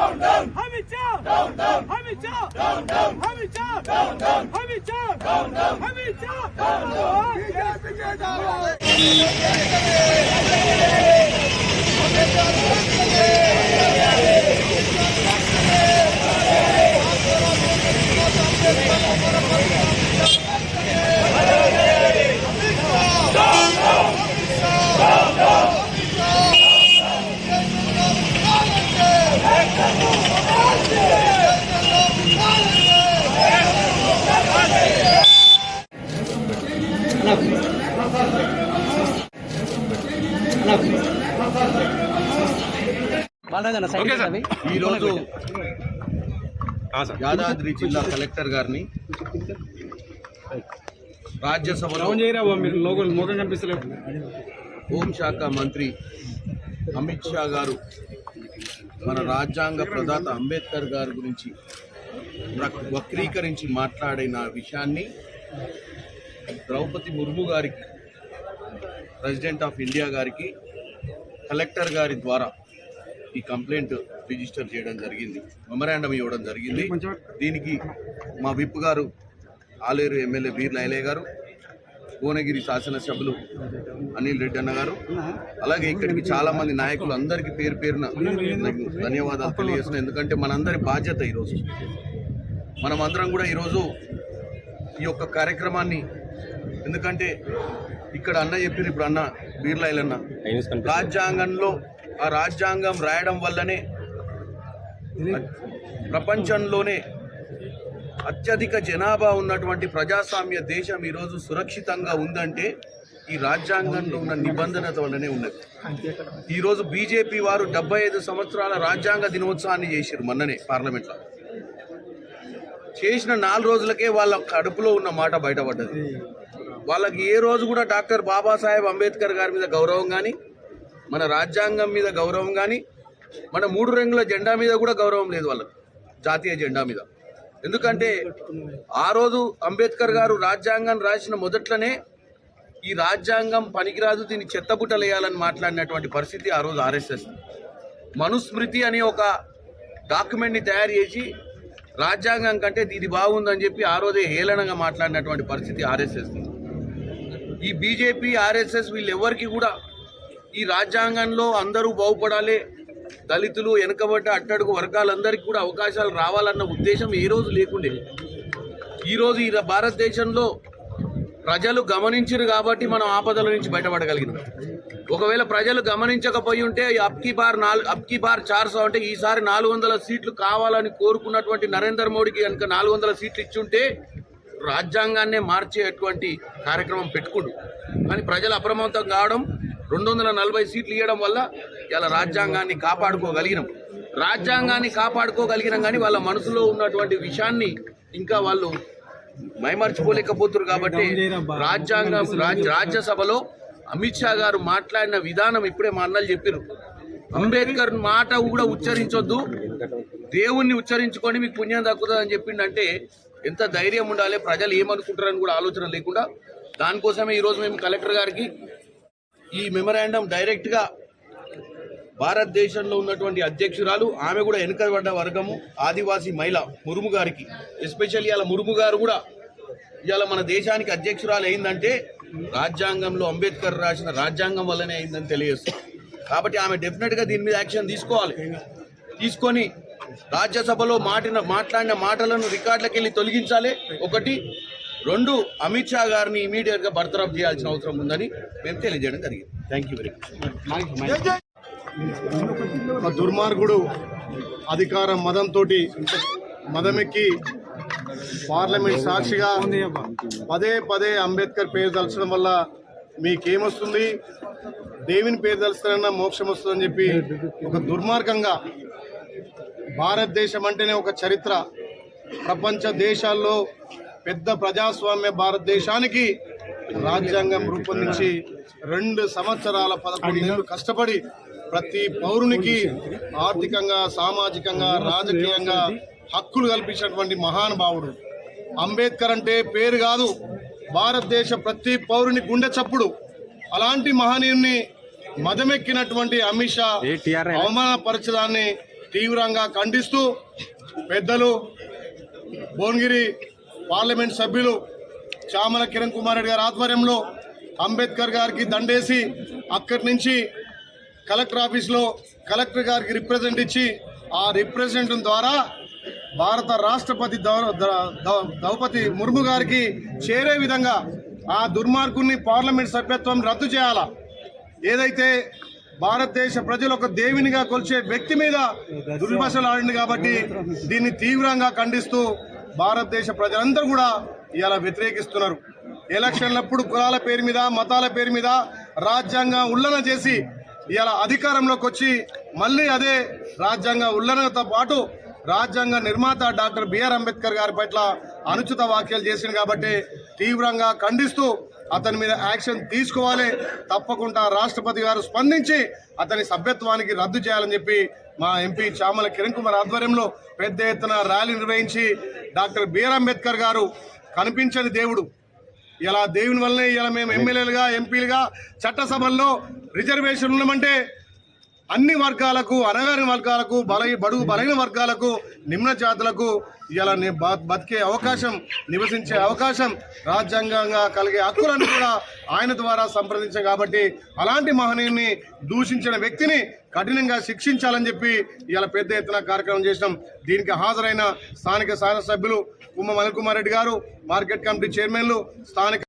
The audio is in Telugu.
down, down. Hamid down, down, down. Hamid down, down, down. Hamid down, down, down. Hamid down, down, down. Hamid down, down, down. ఈరోజు యాదాద్రి జిల్లా కలెక్టర్ గారిని రాజ్యసభలో హోంశాఖ మంత్రి అమిత్ షా గారు మన రాజ్యాంగ ప్రదాత అంబేద్కర్ గారి గురించి వక్- వక్రీకరించి మాట్లాడిన విషయాన్ని ద్రౌపది ముర్ము గారికి ప్రెసిడెంట్ ఆఫ్ ఇండియా గారికి కలెక్టర్ గారి ద్వారా ఈ కంప్లైంట్ రిజిస్టర్ చేయడం జరిగింది. మెమరాండం ఇవ్వడం జరిగింది. దీనికి మా విప్ గారు ఆలేరు ఎమ్మెల్యే వీర్ లైలే గారు భువనగిరి శాసనసభ్యులు అనిల్ రెడ్డి అన్న గారు అలాగే ఇక్కడికి చాలా మంది నాయకులు అందరికీ పేరు పేరున ధన్యవాదాలు తెలియజేస్తున్నాను. ఎందుకంటే మనందరి బాధ్యత ఈరోజు. మనం అందరం కూడా ఈరోజు ఈ యొక్క కార్యక్రమాన్ని ఎందుకంటే ఇక్కడ అన్న చెప్పారు ఇప్పుడు అన్న బీర్లాయిల్ అన్న రాజ్యాంగంలో ఆ రాజ్యాంగం రాయడం వల్లనే ప్రపంచంలోనే అత్యధిక జనాభా ఉన్నటువంటి ప్రజాస్వామ్య దేశం ఈరోజు సురక్షితంగా ఉందంటే ఈ రాజ్యాంగంలో ఉన్న నిబంధనత వల్లనే ఉన్నది. ఈరోజు బీజేపీ వారు డెబ్బై ఐదు సంవత్సరాల రాజ్యాంగ దినోత్సవాన్ని చేశారు మొన్ననే పార్లమెంట్లో. చేసిన నాలుగు రోజులకే వాళ్ళ కడుపులో ఉన్న మాట బయటపడ్డది. వాళ్ళకి ఏ రోజు కూడా డాక్టర్ బాబాసాహెబ్ అంబేద్కర్ గారి మీద గౌరవం కానీ మన రాజ్యాంగం మీద గౌరవం కానీ మన మూడు రంగుల జెండా మీద కూడా గౌరవం లేదు వాళ్ళకు జాతీయ జెండా మీద. ఎందుకంటే ఆ రోజు అంబేద్కర్ గారు రాజ్యాంగం రాసిన మొదట్లోనే ఈ రాజ్యాంగం పనికిరాదు దీన్ని చెత్తబుట్టలేయాలని మాట్లాడినటువంటి పరిస్థితి ఆ రోజు ఆర్ఎస్ఎస్. మనుస్మృతి అనే ఒక డాక్యుమెంట్ని తయారు చేసి రాజ్యాంగం కంటే ఇది బాగుందని చెప్పి ఆ రోజే హేళనంగా మాట్లాడినటువంటి పరిస్థితి ఆర్ఎస్ఎస్. ఈ బీజేపీ ఆర్ఎస్ఎస్ వీళ్ళెవ్వరికి కూడా ఈ రాజ్యాంగంలో అందరూ బాగుపడాలి. దళితులు వెనుకబడ్డ అట్టడుగు వర్గాలందరికీ కూడా అవకాశాలు రావాలన్న ఉద్దేశం ఏ రోజు లేకుండే. ఈరోజు ఈ భారతదేశంలో ప్రజలు గమనించరు కాబట్టి మనం ఆపదల నుంచి బయటపడగలిగినాం. ఒకవేళ ప్రజలు గమనించకపోయి ఉంటే ఈ బార్ నాలుగు అప్కి బార్ చార్ సో అంటే ఈసారి నాలుగు వందల సీట్లు కావాలని కోరుకున్నటువంటి నరేంద్ర మోడీకి కనుక నాలుగు వందల సీట్లు ఇచ్చుంటే రాజ్యాంగాన్నే మార్చేటువంటి కార్యక్రమం పెట్టుకుండు. కానీ ప్రజలు అప్రమత్తం కావడం రెండు వందల నలభై సీట్లు ఇవ్వడం వల్ల ఇలా రాజ్యాంగాన్ని కాపాడుకోగలిగినాం. రాజ్యాంగాన్ని కాపాడుకోగలిగినాం కానీ వాళ్ళ మనసులో ఉన్నటువంటి విషయాన్ని ఇంకా వాళ్ళు మైమర్చిపోలేకపోతున్నారు కాబట్టి రాజ్యాంగం రాజ్య రాజ్యసభలో అమిత్ షా గారు మాట్లాడిన విధానం ఇప్పుడే మా అన్నలు చెప్పారు అంబేద్కర్ మాట కూడా ఉచ్చరించొద్దు. దేవుణ్ణి ఉచ్చరించుకొని మీకు పుణ్యం దక్కుతుందని చెప్పిండంటే ఎంత ధైర్యం ఉండాలి? ప్రజలు ఏమనుకుంటారని కూడా ఆలోచన లేకుండా దానికోసమే ఈరోజు మేము కలెక్టర్ గారికి ఈ మెమరాండం డైరెక్ట్గా భారతదేశంలో ఉన్నటువంటి అధ్యక్షురాలు ఆమె కూడా వెనుకబడ్డ వర్గము ఆదివాసీ మహిళ మురుము గారికి. ఎస్పెషల్లీ ఇవాళ మురుము గారు కూడా ఇవాళ మన దేశానికి అధ్యక్షురాలు అయిందంటే రాజ్యాంగంలో అంబేద్కర్ రాసిన రాజ్యాంగం వల్లనే అయిందని తెలియజేస్తుంది. కాబట్టి ఆమె డెఫినెట్గా దీని మీద యాక్షన్ తీసుకోవాలి. తీసుకొని రాజ్యసభలో మాటిన మాట్లాడిన మాటలను రికార్డులకు వెళ్ళి తొలగించాలి. ఒకటి రెండు అమిత్ షా గారిని ఇమీడియట్గా బర్తరఫ్ చేయాల్సిన అవసరం ఉందని మేము తెలియజేయడం జరిగింది. థ్యాంక్ యూ వెరీ మచ్ దుర్మార్గుడు అధికార మదంతో మదమెక్కి పార్లమెంట్ సాక్షిగా పదే పదే అంబేద్కర్ పేరు తలచడం వల్ల మీకేమొస్తుంది? దేవుని పేరు తలుస్తారన్నా మోక్షం వస్తుందని చెప్పి ఒక దుర్మార్గంగా భారతదేశం అంటేనే ఒక చరిత్ర. ప్రపంచ దేశాల్లో పెద్ద ప్రజాస్వామ్య భారతదేశానికి రాజ్యాంగం రూపొందించి రెండు సంవత్సరాల పదకొండు నెలలు కష్టపడి ప్రతి పౌరునికి ఆర్థికంగా సామాజికంగా రాజకీయంగా హక్కులు కల్పించినటువంటి మహానుభావుడు అంబేద్కర్ అంటే పేరు కాదు. భారతదేశ ప్రతి పౌరుని గుండె చప్పుడు. అలాంటి మహనీయుని మదమెక్కినటువంటి అమిత్ షా అవమానపరచడాన్ని తీవ్రంగా ఖండిస్తూ పెద్దలు భువనగిరి పార్లమెంట్ సభ్యులు చామల కిరణ్ కుమార్ రెడ్డి గారి ఆధ్వర్యంలో అంబేద్కర్ గారికి దండేసి అక్కడి నుంచి కలెక్టర్ ఆఫీస్లో కలెక్టర్ గారికి రిప్రజెంట్ ఇచ్చి ఆ రిప్రజెంట్ ద్వారా భారత రాష్ట్రపతి ద్రౌపది ముర్ము గారికి చేరే విధంగా ఆ దుర్మార్గుని పార్లమెంట్ సభ్యత్వం రద్దు చేయాలా? ఏదైతే భారతదేశ ప్రజలు ఒక దేవునిగా కొలిచే వ్యక్తి మీద దుర్భాషలు ఆడింది కాబట్టి దీన్ని తీవ్రంగా ఖండిస్తూ భారతదేశ ప్రజలందరూ కూడా ఇలా వ్యతిరేకిస్తున్నారు. ఎలక్షన్లప్పుడు కులాల పేరు మీద మతాల పేరు మీద రాజ్యాంగం ఉల్లన చేసి ఇలా అధికారంలోకి వచ్చి మళ్ళీ అదే రాజ్యాంగ ఉల్లంఘనతో పాటు రాజ్యాంగ నిర్మాత డాక్టర్ బిఆర్ అంబేద్కర్ గారి పట్ల అనుచిత వ్యాఖ్యలు చేసింది కాబట్టి తీవ్రంగా ఖండిస్తూ అతని మీద యాక్షన్ తీసుకోవాలి. తప్పకుండా రాష్ట్రపతి గారు స్పందించి అతని సభ్యత్వానికి రద్దు చేయాలని చెప్పి మా ఎంపీ చామల కిరణ్ కుమార్ ఆధ్వర్యంలో పెద్ద ఎత్తున ర్యాలీ నిర్వహించి డాక్టర్ బిఆర్ అంబేద్కర్ గారు కనిపించని దేవుడు. ఇలా దేవుని వల్లనే ఇలా మేము ఎమ్మెల్యేలుగా ఎంపీలుగా చట్టసభల్లో రిజర్వేషన్ ఉన్నామంటే అన్ని వర్గాలకు అనగాని వర్గాలకు బల బడుగు బలైన వర్గాలకు నిమ్న జాతులకు ఇలా బ- బతికే అవకాశం నివసించే అవకాశం రాజ్యాంగంగా కలిగే హక్కులను కూడా ఆయన ద్వారా సంప్రదించాం కాబట్టి అలాంటి మహనీయుని దూషించిన వ్యక్తిని కఠినంగా శిక్షించాలని చెప్పి ఇలా పెద్ద ఎత్తున కార్యక్రమం చేసినాం. దీనికి హాజరైన స్థానిక శాసనసభ్యులు కుమ్మ మణికుమార్ రెడ్డి గారు మార్కెట్ కమిటీ చైర్మన్లు స్థానిక